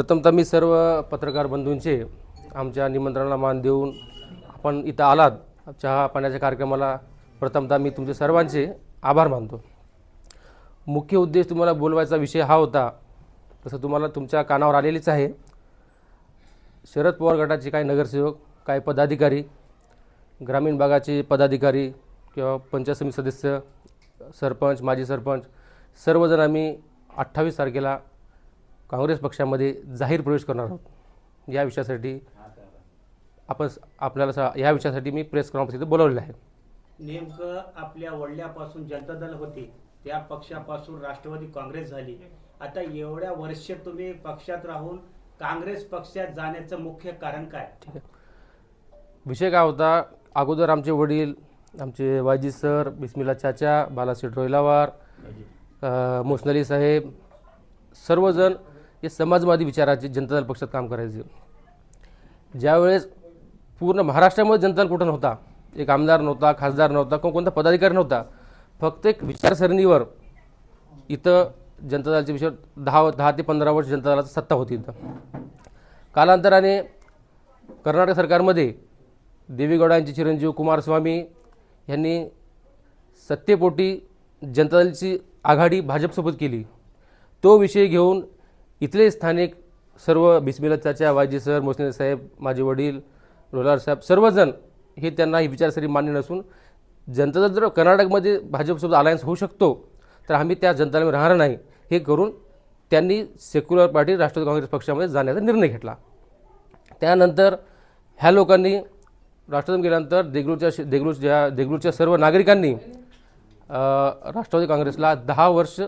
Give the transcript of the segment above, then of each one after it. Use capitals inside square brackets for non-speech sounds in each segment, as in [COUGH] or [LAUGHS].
प्रथमतः मी सर्व पत्रकार बंधूंचे आमच्या निमंत्रणाला मान देऊन आपण इथं आलात. चहा पाण्याच्या कार्यक्रमाला प्रथमतः मी तुमचे सर्वांचे आभार मानतो. मुख्य उद्देश तुम्हाला बोलवायचा विषय हा होता तसं तुम्हाला तुमच्या कानावर आलेलीच आहे. शरद पवार गटाचे काही नगरसेवक काही पदाधिकारी ग्रामीण भागाचे पदाधिकारी किंवा पंचायत समिती सदस्य सरपंच माजी सरपंच सर्वजण आम्ही अठ्ठावीस तारखेला काँग्रेस पक्षामध्ये जाहीर प्रवेश करणार आहोत. या विषयासाठी आपण आपल्याला सा- या विषयासाठी मी प्रेस कॉन्फरन्स इथे बोलवलेलं आहे. नेमकं आपल्या वडिल्यापासून जनता दल होते त्या पक्षापासून राष्ट्रवादी काँग्रेस झाली. आता एवढ्या वर्ष तुम्ही पक्षात राहून काँग्रेस पक्षात जाण्याचं मुख्य कारण काय? ठीक आहे. विषय काय होता? अगोदर आमचे वडील आमचे वायजी सर बिस्मिला चाचा बालासेठ रोयलावार अ, मोसनली साहेब सर्वजण हे समाजवादी विचाराचे जनता दल पक्षात काम करायचे. ज्यावेळेस पूर्ण महाराष्ट्रामध्ये जनता दल कुठं नव्हता एक आमदार नव्हता खासदार नव्हता किंवा कोणता पदाधिकारी नव्हता फक्त एक विचारसरणीवर इथं जनता दलाचे विषय दहा दहा ते पंधरा वर्ष जनता दलाची सत्ता होती इथं. कालांतराने कर्नाटक सरकारमध्ये देवीगौडांचे चिरंजीव कुमारस्वामी यांनी सत्तेपोटी जनता दलची आघाडी भाजपसोबत केली. तो विषय घेऊन इथले स्थानिक सर्व बिस्मिला चाचा वायजी सर मोसने साहेब माझे वडील रोलार साहेब सर्वजण हे त्यांना ही विचारसरी मान्य नसून जनता जर कर्नाटकमध्ये भाजपसोबत अलायन्स होऊ शकतो तर आम्ही त्या जनताला राहणार नाही. हे करून त्यांनी सेक्युलर पार्टी राष्ट्रवादी काँग्रेस पक्षामध्ये जाण्याचा निर्णय घेतला. त्यानंतर ह्या लोकांनी राष्ट्रवादी गेल्यानंतर देगलूरच्या देगलूर ज्या देगलूरच्या सर्व नागरिकांनी राष्ट्रवादी काँग्रेसला दहा वर्ष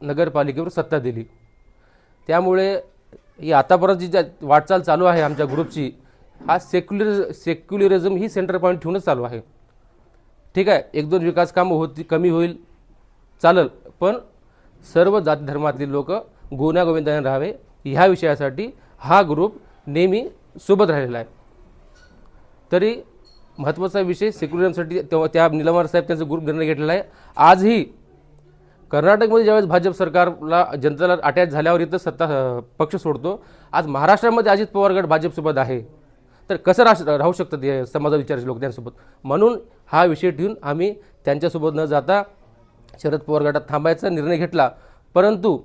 नगरपालिकेवर सत्ता दिली. त्यामुळे ही आतापर्यंत जी ज्या वाटचाल चालू आहे आमच्या ग्रुपची हा सेक्युलर सेक्युलरिझम ही सेंटर पॉईंट ठेवूनच चालू आहे. ठीक आहे एक दोन विकास कामं होती कमी होईल चालेल पण सर्व जाती धर्मातली लोक गोविंदाने राहावे ह्या विषयासाठी हा ग्रुप नेहमी सोबत राहिलेला आहे. तरी महत्त्वाचा विषय सेक्युलरिझमसाठी तेव्हा त्या निलमार साहेब त्यांचा ग्रुप निर्णय घेतलेला आहे. आजही कर्नाटकमध्ये ज्यावेळेस भाजप सरकारला जनतेला अटॅच झाल्यावर इथं सत्ता पक्ष सोडतो आज महाराष्ट्रामध्ये अजित पवार गट भाजपसोबत आहे. तर कसं राह राहू शकतात हे समाजा विचाराचे लोक त्यांच्यासोबत? म्हणून हा विषय ठेवून आम्ही त्यांच्यासोबत न जाता शरद पवार गटात थांबायचा निर्णय घेतला. परंतु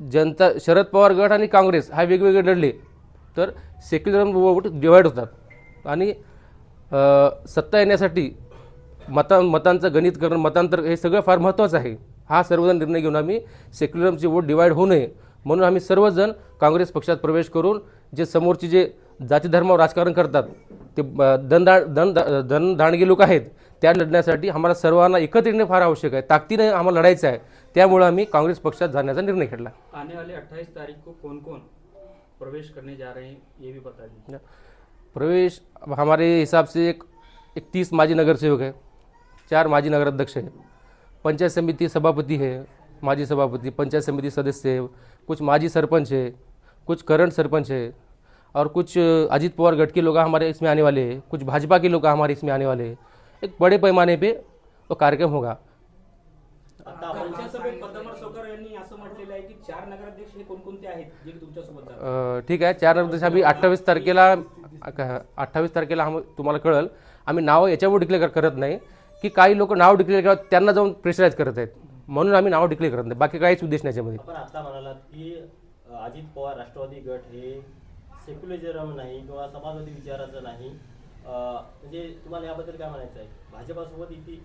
जनता शरद पवार गट आणि काँग्रेस हा वेगवेगळे लढले तर सेक्युलर वोट डिवाईड होतात. आणि सत्ता येण्यासाठी मता मतांचं गणित करणं मतांतर हे सगळं फार महत्त्वाचं आहे. हा सर्वजण निर्णय घेऊन आम्ही सेक्युलरचे वोट डिवाईड होऊ नये. म्हणून आम्ही सर्वजण काँग्रेस पक्षात प्रवेश करून जे समोरचे जे जाती धर्मावर राजकारण करतात ते दनदा दन दन दांडगे लोक आहेत त्या लढण्यासाठी आम्हाला सर्वांना एकत्र येणे फार आवश्यक आहे. ताकदीने आम्हाला लढायचं आहे. त्यामुळे आम्ही काँग्रेस पक्षात जाण्याचा निर्णय घेतला. आने वाले 28 तारीख को कौन कौन प्रवेश करने जा रहे हैं ये भी बता दीजिए। प्रवेश हमारे हिसाब से एक एक तीस माजी नगर सेवक है। चार माजी नगर अध्यक्ष है. पंचायत समिति सभापति है माजी सभापति पंचायत समिति सदस्य है कुछ माजी सरपंच है कुछ करंट सरपंच है और कुछ अजीत पवार गट के लोग हमारे इसमें आने वाले हैं कुछ भाजपा के लोग हमारे इसमें आने वाले हैं। एक बड़े पैमाने पे वो कार्यक्रम होगा। आहे चार नगराध्यक्ष ठीक आहे चार नंतर आम्ही अठ्ठावीस तारखेला अठ्ठावीस तारखेला आम तुम्हाला कळल आम्ही नावं याच्यावर डिक्लेअर करत नाही. की काही लोक नाव डिक्लेअर करतात त्यांना जाऊन प्रेशराईज करत आहेत. म्हणून आम्ही नाव डिक्लेअर करत नाही. बाकी काहीच उद्देश नाही याच्यामध्ये. आपण आता म्हणालात की अजित पवार राष्ट्रवादी गट हे सेक्युलरिझम नाही किंवा समाजवादी विचाराचं नाही. अ, म्हणजे तुम्हाला याबद्दल काय म्हणायचं आहे? भाजपासोबत केली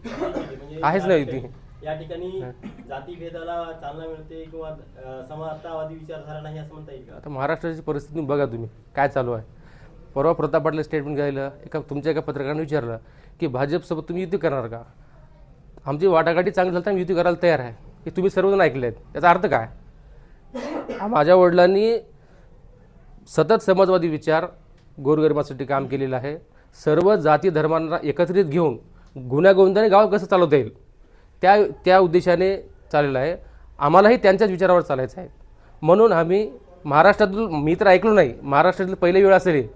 म्हणजे [LAUGHS] आहेच ना या युती. ठिकाणी- या ठिकाणी जातीभेदाला चालना मिळते किंवा अ, समतावादी विचारधारा नाही असं म्हणता येईल का? आता महाराष्ट्राची परिस्थिती बघा तुम्ही. काय चालू आहे? परवा प्रताप स्टेटमेंट घ्यायला एका तुमच्या एका पत्रकाराने विचारलं की भाजपसोबत तुम्ही युती करणार का? आमची वाटाघाटी चांगली झाली तर आम्ही युती करायला तयार आहे. हे तुम्ही सर्वजण ऐकले आहेत. त्याचा अर्थ काय? माझ्या वडिलांनी सतत समाजवादी विचार गोरगरिबासाठी काम केलेलं आहे. सर्व जाती धर्मांना एकत्रित घेऊन गुन्ह्यागोविंदाने गाव कसं चालवता येईल? त्या त्या उद्देशाने चाललेलं आहे. आम्हालाही त्यांच्याच विचारावर चालायचं आहे. म्हणून आम्ही महाराष्ट्रातील मी तर ऐकलो नाही महाराष्ट्रातील पहिली वेळ असेल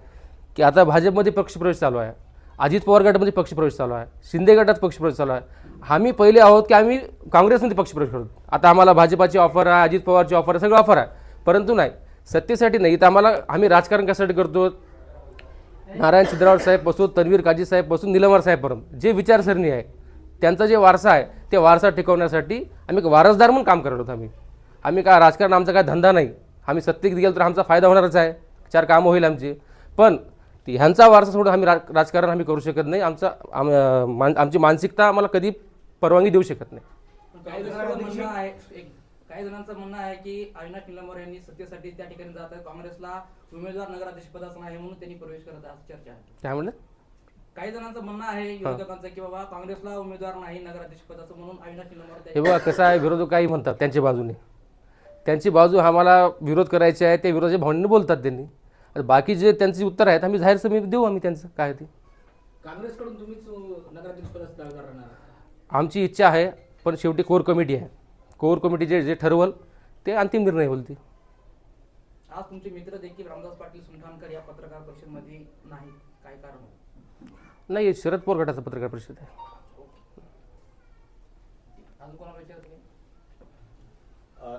की आता भाजपमध्ये पक्षप्रवेश चालू आहे. अजित पवार गटामध्ये पक्षप्रवेश चालू आहे. शिंदे गटात पक्षप्रवेश चालू आहे. आम्ही पहिले आहोत की आम्ही काँग्रेसमध्ये पक्षप्रवेश करतो. आता आम्हाला भाजपाची ऑफर आहे अजित पवारची ऑफर आहे सगळं ऑफर आहे. परंतु नाही सत्तेसाठी नाही. तर आम्हाला आम्ही राजकारण कशासाठी करतो? नारायण सिद्धरावर साहेब बसून तन्वीर काजी साहेब बसून निलमवार साहेबपर्यंत जे विचारसरणी आहे त्यांचा जे वारसा आहे ते वारसा टिकवण्यासाठी आम्ही एक वारसदार म्हणून काम करत होतो आम्ही. आम्ही काय राजकारण आमचा काय धंदा नाही. आम्ही सत्तेत गेलो तर आमचा फायदा होणारच आहे. चार कामं होईल आमची. पण ती ह्यांचा वारसा सोडून आम्ही राज राजकारण आम्ही करू शकत नाही. आमचा आम मान आमची मानसिकता आम्हाला कधी परवानगी देऊ शकत नाही. काही जणांचं म्हणणं आहे एक काही जणांचं म्हणणं आहे की अविनाश निलंबर यांनी सत्तेसाठी त्या ठिकाणी जात आहे. काँग्रेसला उमेदवार नगराध्यक्ष पदाचा नाही म्हणून त्यांनी प्रवेश करत आहे चर्चा आहे. काय म्हणलं? काही जणांचं म्हणणं आहे विरोधकांचं की बाबा काँग्रेसला उमेदवार नाही नगराध्यक्ष पदाचं म्हणून अविनाश निलंबर हे बघा कसं आहे विरोधक काही म्हणतात त्यांच्या बाजूने. त्यांची बाजू आम्हाला विरोध करायची आहे ते विरोधाच्या भावनेने बोलतात त्यांनी. बाकी जे त्यांची उत्तर आहेत आम्ही जाहीर समिती देऊ आम्ही त्यांचं काय ते काँग्रेसकडून तुम्हीच नगराध्यक्ष पदाचा. आमची इच्छा आहे पण शेवटी कोर कमिटी आहे कोर कमिटी जे जे ठरवल ते अंतिम निर्णय होईल ते आज तुमचे मित्र देखील रामदास पाटील या पत्रकार परिषदेमध्ये नाही काय कारण? नाही शरद पवार गटाचं पत्रकार परिषद आहे अजून कोणाला विचारत नाही? अ,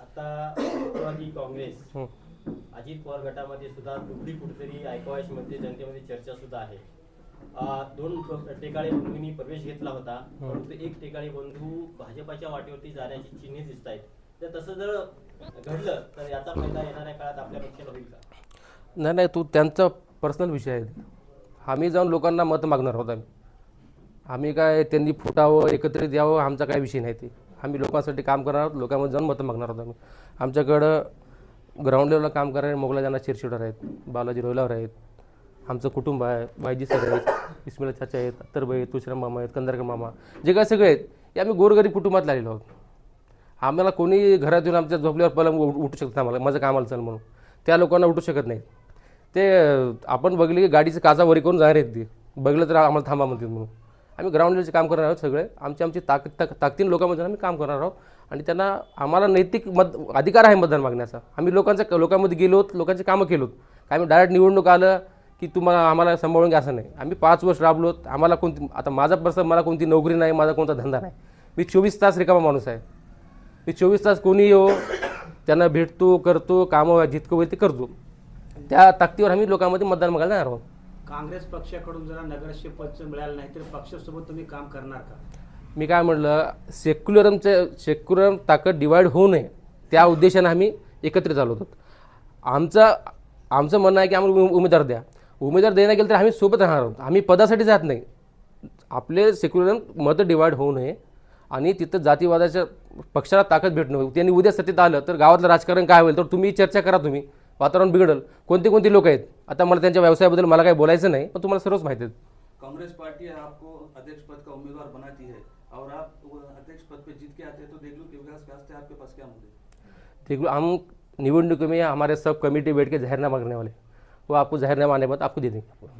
आता [COUGHS] राष्ट्रवादी काँग्रेस हं. अजित पवार गटामध्ये सुद्धा दुबळी कुठेतरी ऐकवायमध्ये जनतेमध्ये चर्चा सुद्धा आहे. दोन टेकाळे बंधूंनी प्रवेश घेतला होता परंतु एक टेकाळे बंधू भाजपाच्या वाटेवरती जाण्याची चिन्हे दिसत आहेत तर तसं जर घडलं तर याचा फायदा येणाऱ्या काळात आपल्या पक्षाला होईल का? नाही नाही तो त्यांचा पर्सनल विषय आहे. आम्ही जाऊन लोकांना मत मागणार आहोत आम्ही. आम्ही काय त्यांनी फुटावं एकत्रित यावं आमचा काय विषय नाही ते. आम्ही लोकांसाठी काम करणार आहोत लोकांमध्ये जाऊन मतं मागणार आहोत आम्ही. आमच्याकडं ग्राउंड लेवलला काम करणारे मोगलाजाना चिरशिडर आहेत बालाजी रोहिलावर आहेत आमचं कुटुंब आहे बायजी सर आहेत इस्मिला चाचा आहेत अत्तरबाई आहेत तुळशीराम मामा आहेत कंदारकर मामा जे काय सगळे आहेत हे आम्ही गोरगरीब कुटुंबात लागलेलो आहोत. आम्हाला कोणी घरात येऊन आमच्या झोपल्यावर पलंग उ- उठू शकतं आम्हाला माझं कामाला चल म्हणून. त्या लोकांना उठू शकत नाहीत. ते आपण बघले की गाडीचं काचा वरी करून जाणार आहेत ती. बघलं तर आम्हाला थांबा म्हणतील म्हणून. आम्ही ग्राउंड लेवलचे काम करणार आहोत सगळे. आमची आमची ताक ताक ताकदीन लोकांमध्ये आम्ही काम करणार आहोत. आणि त्यांना आम्हाला नैतिक मत अधिकार आहे मतदान मागण्याचा. आम्ही लोकांचं लोकांमध्ये गेलोत लोकांची कामं केलोत. काय आम्ही डायरेक्ट निवडणूक आलं की तुम्हाला आम्हाला सांभाळून घ्या असं नाही. आम्ही पाच वर्ष राबलोत. आम्हाला कोणती आता माझा पर्सन मला कोणती नोकरी नाही माझा कोणता धंदा नाही. मी चोवीस तास रिकामा माणूस आहे. मी चोवीस तास कोणी येऊ त्यांना भेटतो करतो कामं जितकं होईल ते करतो. त्या ताकदीवर आम्ही लोकांमध्ये मतदान मागायला जाणार आहोत. काँग्रेस पक्षाकडून जरा नगराध्यक्ष पद मिळालं नाही तर पक्षासोबत तुम्ही काम करणार का? मी काय म्हटलं सेक्युलरमचं सेक्युलरम ताकद डिवाईड होऊ नये. त्या उद्देशाने आम्ही एकत्रित आलो होतो. आमचं आमचं म्हणणं आहे की आम्हाला उमेदवार द्या. उमेदवार देण्यात गेलं तर आम्ही सोबत राहणार आहोत. आम्ही पदासाठी जात नाही. आपले सेक्युलरम मतं डिवाईड होऊ नये आणि तिथं जातीवादाच्या पक्षाला ताकद भेटणं त्यांनी उद्या सत्तेत आलं तर गावातलं राजकारण काय होईल? तर तुम्ही चर्चा करा तुम्ही. वातावरण बिघडल. कोणते कोणते लोक आहेत? आता मला त्यांच्या व्यवसायाबद्दल मला काही बोलायचं नाही पण तुम्हाला सर्वच माहिती आहे काँग्रेस पार्टी आपको अध्यक्ष पद का उमेदवार बना और आप अध्यक्ष पद पे जीत के आते हैं तो देख लो कि विकास वास्ते आपके पास क्या मुद्दे देखो हम निवडणुक में हमारे सब कमेटी बैठ के जहरनामा करने वाले वो आपको जहरनामा आने बाद आपको दे देंगे।